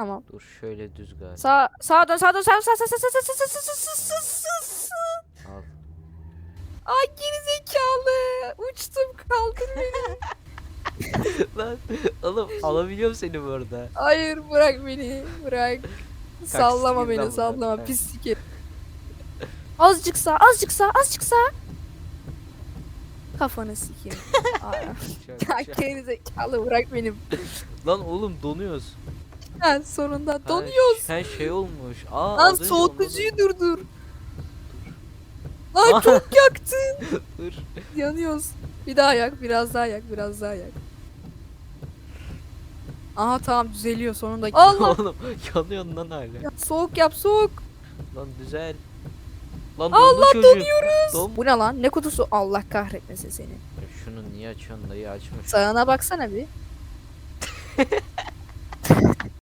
Tamam. Dur şöyle düz galiba. Sağ sağa dön sağa dön sağ sağ sağ sağ sağ sağ sağ sağ sağ sağ sağ sağ. Al. Ay gerizekalı. Uçtum kaldır beni. Lan oğlum alabiliyorum seni bu arada. Hayır bırak beni. Bırak. Sallama beni sallama Ha. pislik herif. Azıcık sağ azıcık sağ azıcık sağ. Kafanı sikeyim. Ay, Şöyle, ya şöyle. gerizekalı bırak beni. Lan oğlum donuyoruz. Sonunda Ha, donuyoruz. Sen şey olmuş. Aa, Lan az önce soğutucuyu durdur. Aa. Lan çok yaktın. olmadı. Dur. Yanıyoruz. Bir daha yak, biraz daha yak, biraz daha yak. Aha tamam düzeliyor sonunda. Allah! oğlum yanıyorsun lan hala. Ya, soğuk yap soğuk. Lan güzel. Lan Allah, çocuk. donuyoruz. Don- Bu ne lan? Ne kutusu? Allah kahretmesin seni. Ya Şunu niye açıyorsun dayı açmış. Sağına baksana bir.